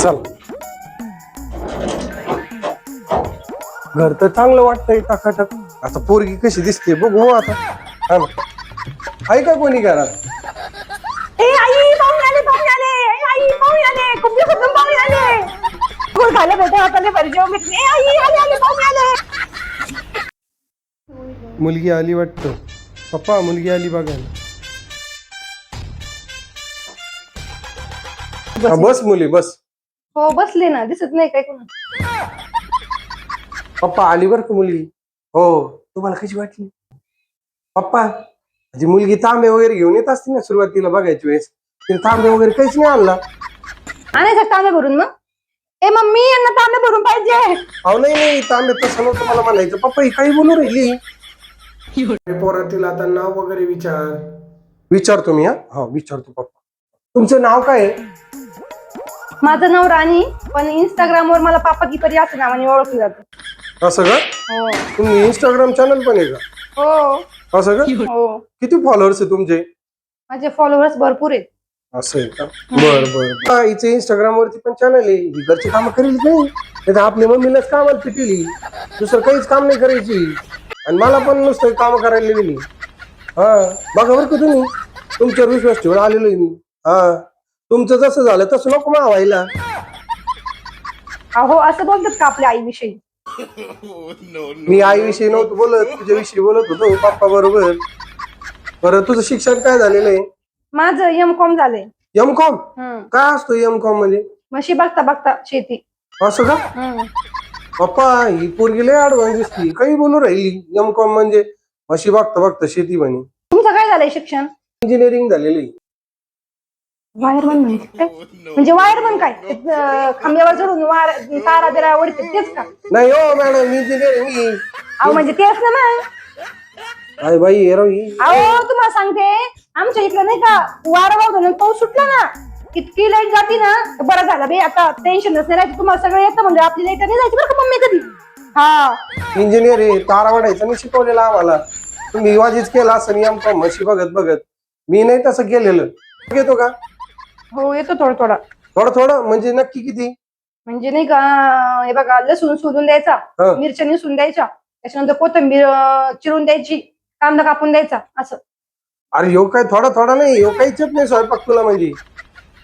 चल. घर तर चांगलं वाटतंय टाकाटक. आता पोरगी कशी दिसते बघू हो आता. हा ना. आहे का कोणी घरात? ए आई पाहुणे आले पाहुणे आले ए, आई पाहुणे आले खूप दिवसातून पाहुणे आले गोड खायला भेटा हाताने भरी जेवण भेटले ए, आई आले आले पाहुणे आले मुलगी आली वाटतं. पप्पा मुलगी आली बघायला. हा, बस मुली बस. हो बसले ना दिसत नाही काय कोण. पप्पा आली बरं का मुलगी? हो तुम्हाला कशी वाटली? पप्पा जी मुलगी तांबे वगैरे घेऊन येत असते ना सुरुवातीला बघायची वेळेस तिने तांबे वगैरे काहीच नाही आणला. आणायचं तांबे भरून मग? ए मम्मी यांना तांबे भरून पाहिजे. अहो नाही नाही तांबे तसं नव्हतं मला म्हणायचं. पप्पा ही काही बोलू राहिली? पोरातील आता नाव वगैरे विचार. विचारतो मी हा? हा विचारतो पप्पा. तुमचं नाव काय आहे? माझं नाव राणी पण इंस्टाग्राम वर मला पापा की परी असं नावाने ओळखलं जातं. असं का हो. तुम्ही इंस्टाग्राम चॅनल पण आहे का? हो. असं का हो. किती फॉलोअर्स आहे तुमचे? माझे फॉलोअर्स भरपूर आहेत. असं आहे का? बर बर हा हिचे इंस्टाग्राम वरती पण चॅनल आहे. ही घरची कामं करेल की नाही. नाही तर आपली मम्मीलाच कामाला पिटेली. दुसरं काहीच काम नाही करायची. आणि मला पण नुसतं काम करायला दिली. हा बघा बरं का तुम्ही. तुमच्यावर विश्वास ठेवून आलेलो आहे मी. हा. तुमचं जसं झालं तसं नको मा व्हायला अहो असं बोलतात का आपल्या आईविषयी? मी आईविषयी नव्हतो बोलत तुझ्याविषयी बोलत होतो पप्पा बरोबर. बरं तुझं शिक्षण काय झालेलं आहे? माझं एम कॉम झालंय. M com hmm. काय असतो एम कॉम म्हणजे म्हशी बघता बघता शेती. असं का? हम्म. पप्पा ही पोरगी लय ऍडव्हान्स दिसती काही बोलू राहिली. एम कॉम म्हणजे अशी बघता बघता शेती म्हणे. तुमचं काय झालंय शिक्षण? इंजिनिअरिंग झालेली वायरमन म्हणजे काय म्हणजे वायरमन काय? अं, खांब्यावर चढून वार तारा बिरा ओढते तेच का? नाही हो मॅडम इंजिनिअरिंग अहो म्हणजे तेच ना मग. अरे बाई हे राव ही. अहो तुम्हाला सांगते आमच्या इकडे नाही का वारा वाजून पाऊस सुटला ना. इतकी लाइट जाते ना बरं झालं बे आता टेन्शनच नाही राहायचं. तुम्हाला सगळं येतं म्हणजे आपली लाइट नाही जायची बरं का मम्मी कधी? हा. इंजिनियर आहे तारा वाढायचं मी शिकवलेलं आम्हाला. तुम्ही वाजीच केला असं एम कॉम म्हशी बघत बघत. मी नाही तसं केलेलं. घेतो का? हो येतो थोडं थोडा. थोडं थोडं? म्हणजे नक्की किती? म्हणजे नाही का हे बघा लसूण सोलून द्यायचा हा. मिरच्या निसून द्यायच्या त्याच्यानंतर कोथिंबीर अं, चिरून द्यायची कांदा कापून द्यायचा असं. अरे ह्यो काय थोडा थोडा नाही ह्यो काहीच येत नाही स्वयंपाक तुला म्हणजे.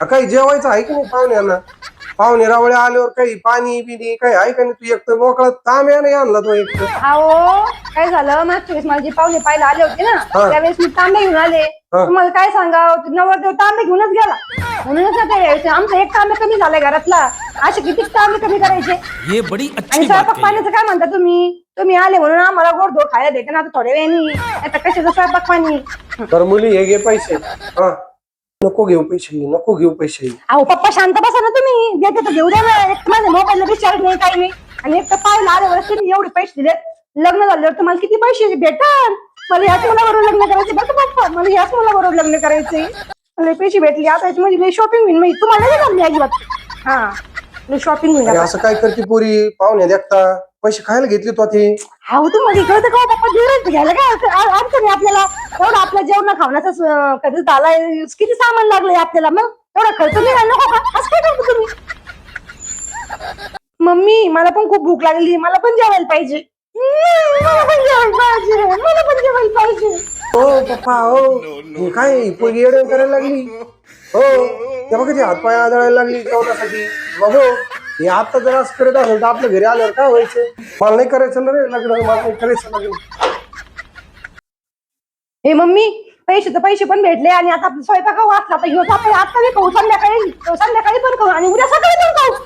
अ, काही जेवायचं आहे की नाही पाहुण्यांना? पाहुणे रावळे आल्यावर काही पाणी बिनी काही आहे का नाही? तू एक तर मोकळा तांब्या नाही आणला तो एक. अहो काय झालं? मागच्या वेळेस जे पाहुणे पाहायला आले होते ना. हा. त्यावेळेस मी तांबे घेऊन आले. हा. तुम्हाला काय सांगा नवरदेव तांबे घेऊनच गेला. म्हणूनच ना त्यावेळेस आमचा एक तांबे कमी झालाय घरातला. असे किती तांबे कमी करायचे? ये बड़ी आणि अच्छी बात स्वयंपाक कही. पाण्याचं काय म्हणता तुम्ही? तुम्ही आले म्हणून आम्हाला गोड खायला भेटे ना आता थोड्या वेळानी. आता कशाचं स्वयंपाक पाणी? तर मुली हे घे पैसे. हा. नको घेऊ पैसे नको घेऊ पैसे. अहो पप्पा शांत बसा ना तुम्ही. देते तर घेऊ द्या ना. एक माझ्या मोबाईलला रिचार्ज नाही काही नाही. आणि एक तर पाहिलं आल्यावर तुम्ही एवढे पैसे दिले लग्न झाल्यावर तुम्हाला किती पैसे भेटल मला ह्याच मुलाबरोबर लग्न करायचे. का पप्पा मला ह्याच मुलाबरोबर लग्न करायचे मला पैसे भेटले. आता याच्यामध्ये लई शॉपिंग होईल. मी तुम्हाला नाही लागली अजिबात? हा. लई शॉपिंग होईल अरे. असं काय करते पोरी? पाहुणे देखता. पैसे खायला घेतले तो ते अहो तुम्हाला कळतं का हो पप्पा? जेवण घ्यायला काय अर्थ- अ- अर्थ नाही आपल्याला. एवढं आपल्या जेवण खावण्याचा स- कधी किती सामान लागलंय आपल्याला मग? एवढा खर्च नाही नको का असं काय करतो तुम्ही? मम्मी मला पण खूप भूक लागली. मला पण जेवायला पाहिजे. मला पण जेवायला पाहिजे. मला पण जेवायला पाहिजे. हो पप्पा हो हे काय? पोरगी येडवण करायला लागली. हो तेव्हा कधी हातपाय आदळायला लागली जेवणासाठी? बघू. हे आता जर असं करत असेल तर आपल्या घरी आल्यावर काय व्हायचं? मला नाही करायचं ना रे लग्न मला नाही करायचं लग्न. हे मम्मी पैसे तर पैसे पण भेटले आणि आता आपला स्वयंपाक वाचला. आता ह्योच आपण आता बी खाऊ संध्याकाळी संध्याकाळी पण खाऊ आणि उद्या सकाळी पण खाऊ.